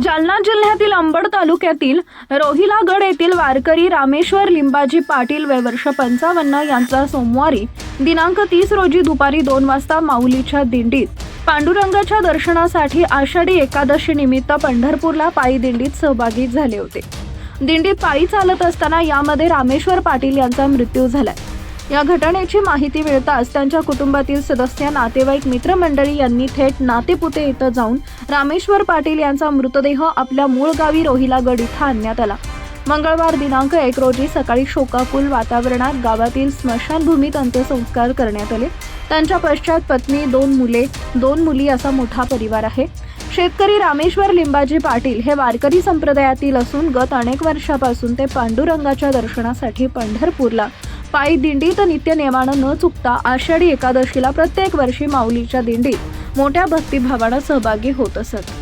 जालना जिल्ह्यातील अंबड तालुक्यातील रोहिलागड येथील वारकरी रामेश्वर लिंबाजी पाटील वय वर्ष पंचावन्न यांचा सोमवारी दिनांक तीस रोजी दुपारी दोन वाजता माऊलीच्या दिंडीत पांडुरंगाच्या दर्शनासाठी आषाढी एकादशी निमित्त पंढरपूरला पायी दिंडीत सहभागी झाले होते. दिंडीत पायी चालत असताना यामध्ये रामेश्वर पाटील यांचा मृत्यू झालाय. या घटनेची माहिती मिळताच त्यांच्या कुटुंबातील सदस्य नातेवाईक मित्रमंडळी यांनी थेट नातेपुते इथं जाऊन रामेश्वर पाटील यांचा मृतदेह आपल्या मूळ गावी रोहिलागड इथं आणण्यात आला. मंगळवार दिनांक एक रोजी सकाळी शोकाकुल वातावरणात गावातील स्मशानभूमीत अंत्यसंस्कार करण्यात आले. त्यांच्या पश्चात पत्नी दोन मुले दोन मुली असा मोठा परिवार आहे. शेतकरी रामेश्वर लिंबाजी पाटील हे वारकरी संप्रदायातील असून गत अनेक वर्षापासून ते पांडुरंगाच्या दर्शनासाठी पंढरपूरला पायी दिंडीत नित्य नियमानं न चुकता आषाढी एकादशीला प्रत्येक वर्षी माऊलीच्या दिंडीत मोठ्या भक्तिभावानं सहभागी होत असत.